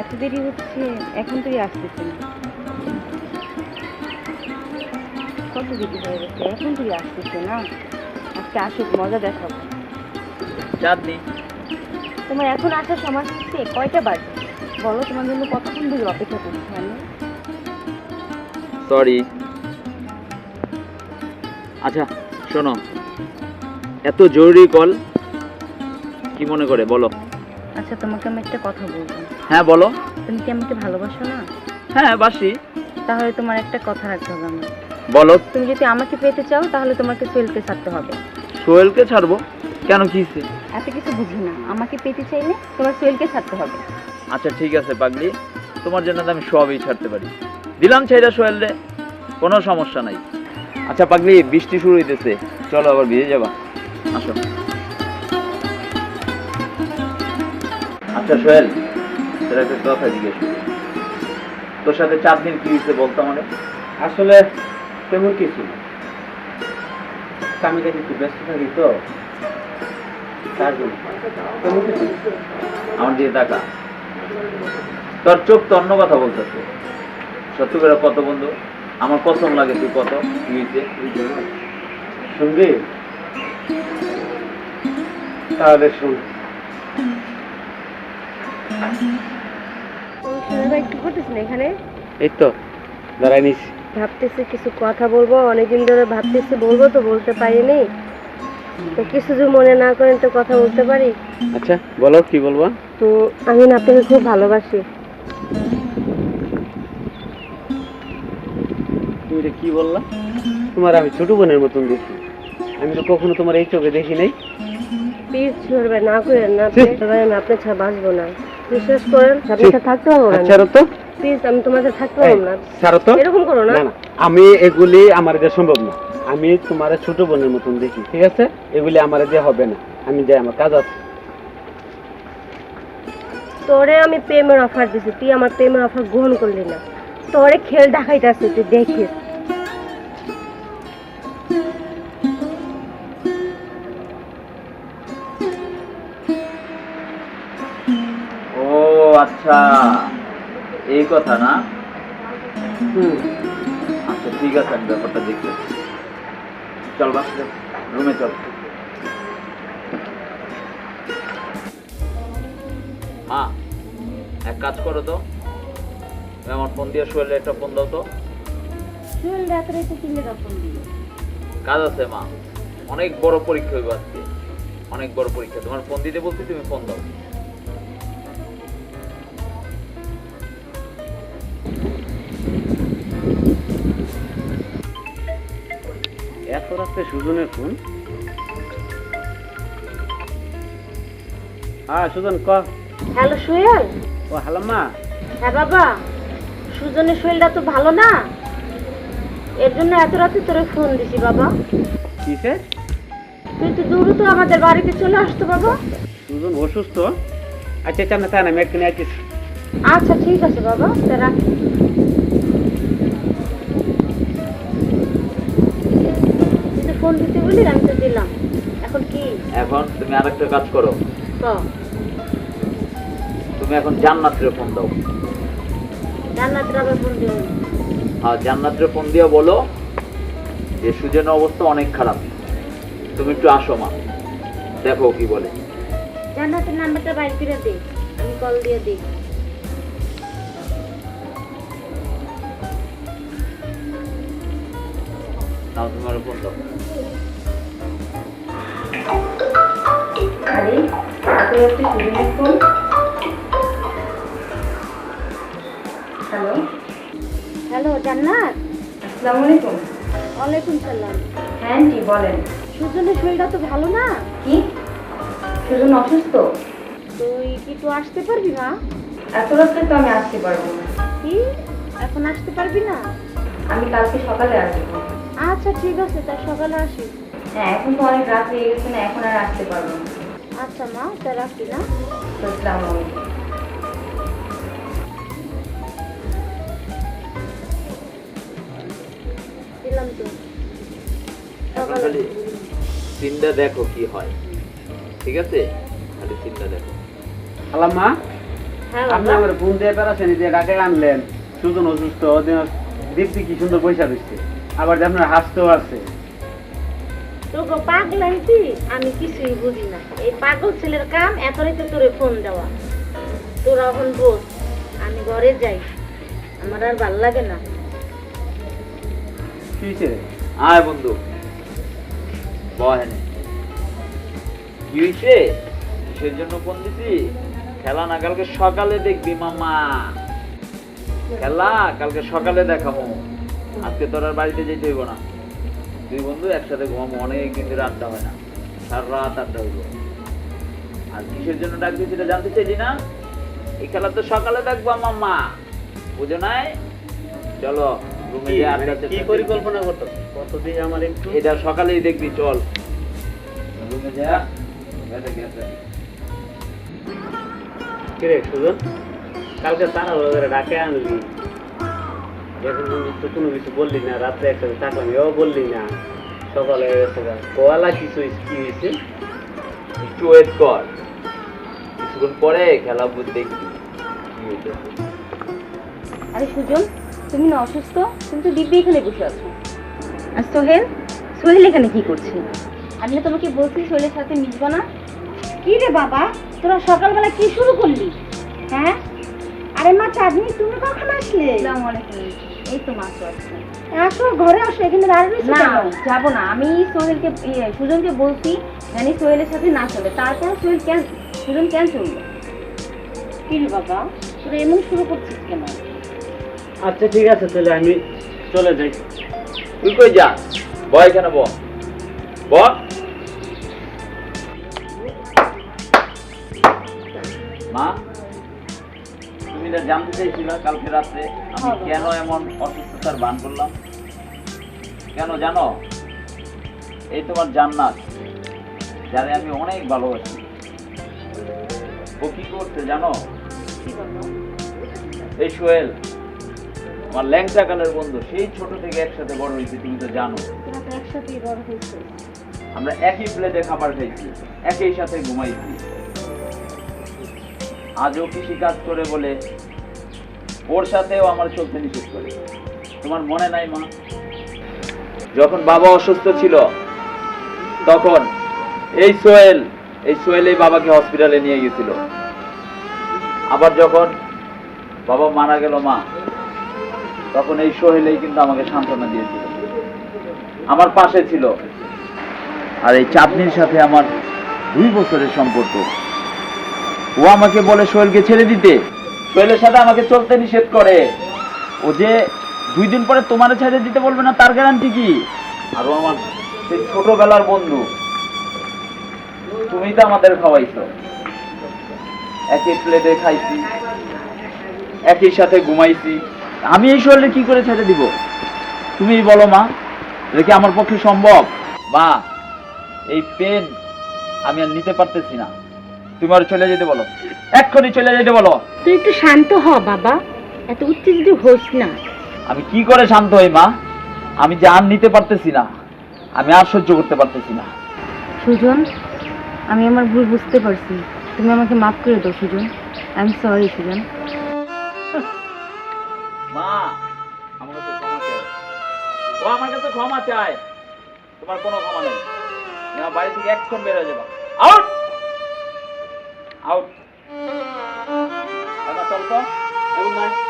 এত দেরি হচ্ছে এখন তুই আসতেছে না কত দেরি হয়ে গেছে এখন তুই আসতেছে না? আজকে আসুক মজা দেখাবো। চাঁদনি তোমার এখন আসার সময় হচ্ছে কয়টা বাজে? বলো তোমার জন্য কতক্ষণ ধরে অপেক্ষা করছি আমি? সরি আচ্ছা শোনো। এত জরুরি কল কি মনে করে? বলো। আচ্ছা তোমাকে আমি একটা কথা বলব। হ্যাঁ বলো। তুমি কি আমাকে ভালোবাসো না? হ্যাঁ বাসি। তাহলে তোমার একটা কথা রাখতে হবে আমার। বলো। তুমি যদি আমাকে পেতে চাও তাহলে তোমাকে সোহেলকে ছাড়তে হবে। সোহেলকে ছাড়বো? কেন কি হইছে? এত কিছু বুঝি না। আমাকে পেতে চাইলে তোমার সোহেলকে ছাড়তে হবে। আচ্ছা ঠিক আছে পাগলি। তোমার জন্য তো আমি সবই ছাড়তে পারি। দিলাম ছাইরা সোহেল রে কোনো সমস্যা নাই। আচ্ছা পাগলি বৃষ্টি শুরু হইতেছে। চলো আবার ভিজে যাবা। আসো। আচ্ছা সোহেল। তোর একটা কথা জিজ্ঞেস তোর সাথে চার দিন কি হয়েছে বলতো আমাকে আসলে তেমন কিছু আমি কাছে একটু ব্যস্ত থাকি তো তেমন কিছু আমার দিয়ে টাকা তোর চোখ তো অন্য কথা বলতেছে। সত্যি করে কত বন্ধু? আমার কসম লাগে তুই কত? কি হয়েছে? শুনবি? তাহলে শুন। ভাই কি করতেছেন এখানে? এই তো দাঁড়াই নিস। ভাবতেছি কিছু কথা বলব অনেকদিন ধরে ভাবতেছি বলব তো বলতে পারিনি। তো কিছু যদি মনে না করেন তো কথা বলতে পারি। আচ্ছা বলো কি বলব? তো আমি না আপনাকে খুব ভালোবাসি। তুমি কি বললা? তোমার আমি ছোট বোনের মতন দেখি। আমি তো কখনো তোমার এই চোখে দেখি নাই। প্লিজ না করেন না। আপনি আপনার ছাড়া বাঁচবো না। বিশ্বাস করেন আপনার সাথে থাকতে পারব না। তো। প্লিজ আমি তোমার সাথে থাকতে পারব না। ছাড়ো তো। এরকম করো না। আমি এগুলি আমার দিয়ে সম্ভব না। আমি তোমার ছোট বোনের মতন দেখি ঠিক আছে? এগুলি আমার দিয়ে হবে না। আমি যাই আমার কাজ আছে। তোরে আমি প্রেমের অফার দিছি তুই আমার প্রেমের অফার গ্রহণ করলি না। তোরে খেল দেখাইতেছে তুই দেখিস। আচ্ছা এই কথা না? আচ্ছা ঠিক আছে আমি ব্যাপারটা দেখতে চল বাস রুমে চল। মা এক কাজ করো তো। আমার ফোন দিয়ে শোয়েলে একটা ফোন দাও তো। কাজ আছে মা। অনেক বড় পরীক্ষা হইব আজকে। অনেক বড় পরীক্ষা। তোমার ফোন দিতে বলছি তুমি ফোন দাও। এত রাত্রে সুজনের ফোন? হ্যাঁ সুজন ক। হ্যালো সোহেল ও হ্যালো মা হ্যাঁ বাবা। সুজনের শরীরটা তো ভালো না। এর জন্য এত রাতে তোরে ফোন দিছি বাবা। কিসে তুই তো দূর তো আমাদের বাড়িতে চলে আসতো বাবা। সুজন অসুস্থ? আচ্ছা আচ্ছা না তাই না আমি একটু নিয়ে আচ্ছা ঠিক আছে বাবা। রাখি তো বলি আমি তো দিলাম। এখন কি? এখন তুমি আরেকটা কাজ করো। তুমি এখন জান্নাতের ফোন দাও। জান্নাতের আবার ফোন দিও আর জান্নাতের ফোন দিয়ে বলো যে সুজনের অবস্থা অনেক খারাপ। তুমি একটু আসো মা। দেখো কি বলে। জান্নাতের নাম্বারটা বাইর করে দে। আমি কল দিয়ে দিই। নাও তোমার ফোন দাও। আরে এত রাতে সুজনের ফোন হ্যালো। হ্যালো জান্নাত। আসসালামু আলাইকুম। ওয়ালাইকুম সালাম। হ্যাঁ আন্টি বলেন। সুজনের শরীরটা তো ভালো না? কি? সুজন অসুস্থ? তুই কি তো আসতে পারবি না? এত রাত্রে তো আমি আসতে পারব না। কি? এখন আসতে পারবি না? আমি কালকে সকালে আসব। আচ্ছা ঠিক আছে তা সকালে আসিস। হ্যাঁ এখন তো অনেক রাত হয়ে গেছে না এখন আর আসতে পারব না। আচ্ছা মা তা রাখি না। তো আসসালামু আলাইকুম। দিলাম তো। এখন খালি সিনটা দেখো কি হয়। ঠিক আছে? খালি সিনটা দেখো। হ্যালো মা হ্যাঁ আপনি বাবা আমার ফোন দিয়ে পেরাছেন দিয়ে ডাকে আনলেন সুজন অসুস্থ দীপ্তি কি সুন্দর পয়সা দিচ্ছে। আবার যে আপনার হাসতেও আছে। তোকে পাগলাইছি আমি কিছুই বুঝি না। এই পাগল ছেলের কাম এত রাতে তোরে ফোন দেওয়া। তোরা এখন বোঝ আমি ঘরে যাই। আমার আর ভালো লাগে না। আয় বন্ধু। বহেনে কি হয়েছে? কিসের জন্য ফোন দিছি খেলা না, কালকে সকালে দেখবি মামা খেলা, কালকে সকালে দেখাবো। আজকে তোর আর বাড়িতে যেতে হইব না। দুই বন্ধু একসাথে ঘুমাবো অনেক দিন ধরে আড্ডা হয় না। সারা রাত আড্ডা হইব আর কিসের জন্য ডাকবি সেটা জানতে চাইলি না? এই খেলা তো সকালে ডাকবো আমার মা। বুঝো নাই? চলো রুমে কি মানে আড্ডা কি পরিকল্পনা করতো? কতদিন আমার একটু? এটা সকালেই দেখবি চল। রুমে যা কিরে সুজন? কালকে তারা ডাকে আনলি। এখন তো কোনো কিছু বললি না রাত্রে একসাথে থাকলাম এও বললি না। সকালে কোয়ালা কিছু কি হয়েছে একটু ওয়েট কর। কিছুক্ষণ পরে খেলা দেখবি কি। আরে সুজন তুমি না অসুস্থ? তুমি তো দিব্যি এখানে বসে আছো। আর সোহেল? সোহেল এখানে কি করছে? আমি না তোমাকে বলছি সোহেলের সাথে মিশবো না। কি রে বাবা তোরা সকালবেলা কি শুরু করলি? হ্যাঁ? আরে মা চাঁদনি তুমি কখন আসলে? আসসালামু আলাইকুম। এই তো মাত্র আসো ঘরে আসো এখানে না যাব না। আমি সোহেলকে ইয়ে, সুজনকে বলছি জানি সোহেলের সাথে না চলে। তারপর সোহেল কেন সুজন কেন কি বাবা? তোরা এমন শুরু করছিস কেন? আচ্ছা ঠিক আছে তাহলে আমি চলে যাই। তুই কই যা? বয় এখানে ব ব মা? এটা জানতে চাইছিলা কালকে রাত্রে আমি কেন এমন অসুস্থতার ভান করলাম? কেন জানো? এই তোমার জান্নাত যারে আমি অনেক ভালোবাসি। ও কি করতে জানো? এই সোহেল আমার ল্যাংচা কালের বন্ধু সেই ছোট থেকে একসাথে বড় হয়েছে তুমি তো জানো। আমরা একই প্লেটে খাবার খাইছি একই সাথে ঘুমাইছি। আজও কৃষি কাজ করে বলে ওর সাথেও আমার চলতে নিষেধ করে। তোমার মনে নাই মা? যখন বাবা অসুস্থ ছিল, তখন এই সোহেল এই সোহেল বাবাকে হসপিটালে নিয়ে গেছিল। আবার যখন বাবা মারা গেল মা, তখন এই সোহেলেই কিন্তু আমাকে সান্ত্বনা দিয়েছিল। আমার পাশে ছিল। আর এই চাঁদনির সাথে আমার দুই বছরের সম্পর্ক। ও আমাকে বলে, সোহেলকে ছেড়ে দিতে। সোহেলের সাথে আমাকে চলতে নিষেধ করে। ও যে দুই দিন পরে তোমার ছেড়ে দিতে বলবে না তার গ্যারান্টি কি? আর ও আমার সেই ছোটবেলার বন্ধু। তুমি তো আমাদের খাওয়াইছো। একই প্লেটে খাইছি একই সাথে ঘুমাইছি। আমি এই শরীরে কি করে ছেড়ে দিব? তুমি বলো মা এটা কি আমার পক্ষে সম্ভব? বা এই পেন আমি আর নিতে পারতেছি না। তুমি আর চলে যেতে বলো। এক্ষুনি চলে যেতে বলো। তুই একটু শান্ত হ বাবা। এত উত্তেজিত হোস না। আমি কি করে শান্ত হই মা? আমি যে আর নিতে পারতেছি না। আমি আর সহ্য করতে পারতেছি না। সুজন আমি আমার ভুল বুঝতে পারছি। তুমি আমাকে মাফ করে দাও Sujan. I am sorry Sujan. মা আমার কাছে ক্ষমা চাই ও আমার কাছে ক্ষমা চায়। তোমার কোনো ক্ষমা নেই। বাড়ি থেকে এক্ষণ বেরো যাবা। আউট আউট চল তো এমন নয়